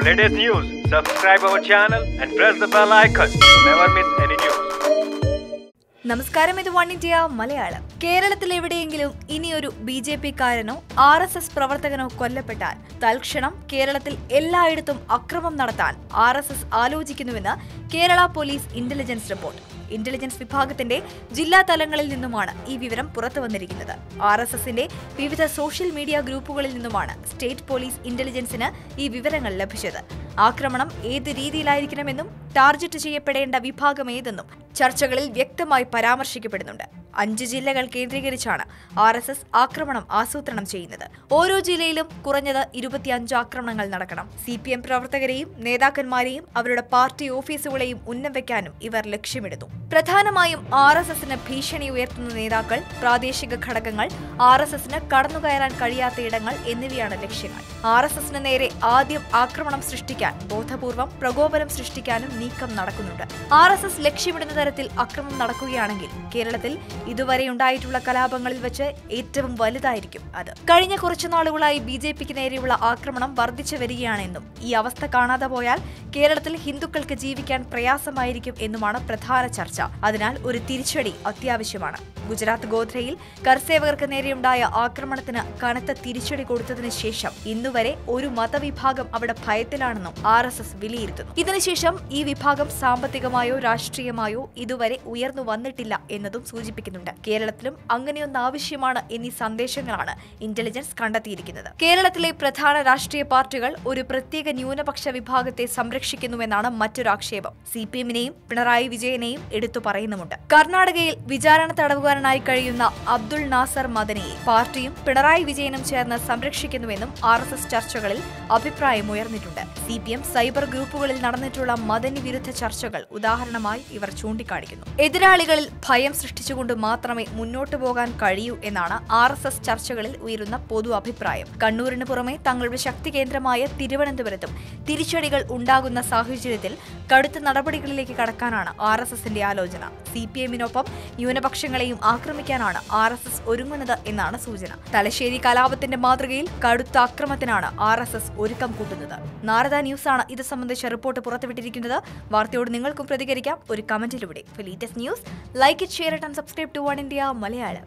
For latest news, subscribe our channel and press the bell icon. Never miss any news. നമസ്കാരം ഇത് one India Malayalam. കേരളത്തിൽ എവിടെയെങ്കിലും ഇനിയൊരു B J P കാരനോ R S S പ്രവർത്തകനോ കൊല്ലപ്പെട്ടാൽ തൽക്ഷണം കേരളത്തിൽ എല്ലായിടത്തും അക്രമം നടത്താൻ R S S ആലോചിക്കുന്നുവെന്ന് Kerala police intelligence report intelligence വിഭാഗത്തിന്റെ ജില്ലാ തലങ്ങളിൽ നിന്നുമാണ് ഈ വിവരം പുറത്തു വന്നിരിക്കുന്നത് ആർ എസ് എസിന്റെ വിവിധ സോഷ്യൽ മീഡിയ ഗ്രൂപ്പുകളിൽ നിന്നുമാണ് സ്റ്റേറ്റ് പോലീസ് ഇന്റലിജൻസിന് ഈ വിവരങ്ങൾ ലഭിച്ചത്. ആക്രമണം ഏത് രീതിയിലായിരിക്കണമെന്നും ടാർഗറ്റ് ചെയ്യപ്പെടേണ്ട വിഭാഗം ഏതെന്നും ചർച്ചകളിൽ വ്യക്തമായി പരാമർശിക്കപ്പെടുന്നുണ്ട്. അഞ്ച് ജില്ലകൾ കേന്ദ്രീകരിച്ചാണ് ആർ എസ് എസ് ആക്രമണം ആസൂത്രണം ചെയ്യുന്നത്. ഓരോ ജില്ലയിലും കുറഞ്ഞത് ഇരുപത്തിയഞ്ച് ആക്രമണങ്ങൾ നടക്കണം. സി പി എം പ്രവർത്തകരെയും നേതാക്കന്മാരെയും അവരുടെ പാർട്ടി ഓഫീസുകളെയും ഉന്നം വയ്ക്കാനും ഇവർ ലക്ഷ്യമിടുന്നു. പ്രധാനമായും ആർ എസ് എസിന് ഭീഷണി ഉയർത്തുന്ന നേതാക്കൾ പ്രാദേശിക ഘടകങ്ങൾ ആർ എസ് എസിന് കടന്നുകയറാൻ കഴിയാത്ത ഇടങ്ങൾ എന്നിവയാണ് ലക്ഷ്യങ്ങൾ. ആർ എസ് എസിന് നേരെ ആദ്യം ആക്രമണം സൃഷ്ടിക്കാൻ ബോധപൂർവം പ്രകോപനം സൃഷ്ടിക്കാനും നീക്കം നടക്കുന്നുണ്ട്. ആർ എസ് എസ് ലക്ഷ്യമിടുന്ന തരത്തിൽ അക്രമം നടക്കുകയാണെങ്കിൽ കേരളത്തിൽ ഇതുവരെ ഉണ്ടായിട്ടുള്ള കലാപങ്ങളിൽ വെച്ച് ഏറ്റവും വലുതായിരിക്കും അത്. കഴിഞ്ഞ കുറച്ചു നാളുകളായി ബി ജെ പിക്ക് നേരെയുള്ള ആക്രമണം വർദ്ധിച്ചു വരികയാണെന്നും ഈ അവസ്ഥ കാണാതെ പോയാൽ കേരളത്തിൽ ഹിന്ദുക്കൾക്ക് ജീവിക്കാൻ പ്രയാസമായിരിക്കും എന്നുമാണ് പ്രധാന ചർച്ച. അതിനാൽ ഒരു തിരിച്ചടി അത്യാവശ്യമാണ്. ഗുജറാത്ത് ഗോധ്രയിൽ കർസേവകർക്ക് നേരെയുണ്ടായ ആക്രമണത്തിന് കനത്ത തിരിച്ചടി കൊടുത്തതിന് ശേഷം ഇന്നുവരെ ഒരു മതവിഭാഗം അവിടെ ഭയത്തിലാണെന്നും ആർ എസ് എസ് വിലയിരുത്തുന്നു. ഇതിനുശേഷം ഈ വിഭാഗം സാമ്പത്തികമായോ രാഷ്ട്രീയമായോ ഇതുവരെ ഉയർന്നു വന്നിട്ടില്ല എന്നതും സൂചിപ്പിക്കുന്നുണ്ട്. കേരളത്തിലും അങ്ങനെയൊന്ന് ആവശ്യമാണ് എന്നീ സന്ദേശങ്ങളാണ് ഇന്റലിജൻസ് കണ്ടെത്തിയിരിക്കുന്നത്. കേരളത്തിലെ പ്രധാന രാഷ്ട്രീയ പാർട്ടികൾ ഒരു പ്രത്യേക ന്യൂനപക്ഷ വിഭാഗത്തെ സംരക്ഷിക്കുന്നുവെന്നാണ് മറ്റൊരു ആക്ഷേപം. സി പി എമ്മിനെയും പിണറായി വിജയനെയും എടുത്തു പറയുന്നുമുണ്ട്. കർണാടകയിൽ വിചാരണ തടവുകാരനായി കഴിയുന്ന അബ്ദുൾ നാസർ മദനിയെ പാർട്ടിയും പിണറായി വിജയനും ചേർന്ന് സംരക്ഷിക്കുന്നുവെന്നും ആർ എസ് എസ് ചർച്ചകളിൽ അഭിപ്രായമുയർന്നിട്ടുണ്ട്. സി പി എം സൈബർ ഗ്രൂപ്പുകളിൽ നടന്നിട്ടുള്ള മദനി വിരുദ്ധ ചർച്ചകൾ ഉദാഹരണമായി ഇവർ ചൂണ്ടിക്കാണിക്കുന്നു. എതിരാളികളിൽ ഭയം സൃഷ്ടിച്ചുകൊണ്ട് മാത്രമേ മുന്നോട്ടു പോകാൻ കഴിയൂ എന്നാണ് ആർ എസ് എസ് ചർച്ചകളിൽ ഉയരുന്ന പൊതു അഭിപ്രായം. കണ്ണൂരിന് പുറമെ തങ്ങളുടെ ശക്തി കേന്ദ്രമായ തിരുവനന്തപുരത്തും തിരിച്ചടികൾ ഉണ്ടാകുന്ന സാഹചര്യത്തിൽ കടുത്ത നടപടികളിലേക്ക് കടക്കാനാണ് ആർ എസ് എസിന്റെ ആലോചന. സി പി എമ്മിനൊപ്പം ന്യൂനപക്ഷങ്ങളെയും ആക്രമിക്കാനാണ് ആർ എസ് എസ് ഒരുങ്ങുന്നത് എന്നാണ് സൂചന. തലശ്ശേരി കലാപത്തിന്റെ മാതൃകയിൽ കടുത്ത അക്രമത്തിനാണ് ആർ എസ് എസ് ഒരുക്കം കൂട്ടുന്നത്. നാരദ ന്യൂസാണ് ഇത് സംബന്ധിച്ച റിപ്പോർട്ട് പുറത്തുവിട്ടിരിക്കുന്നത്. വാർത്തയോട് നിങ്ങൾക്കും പ്രതികരിക്കാം. ഒരു കമന്റിലൂടെ ഇവിടെ for latest news like it share it and subscribe to One India Malayalam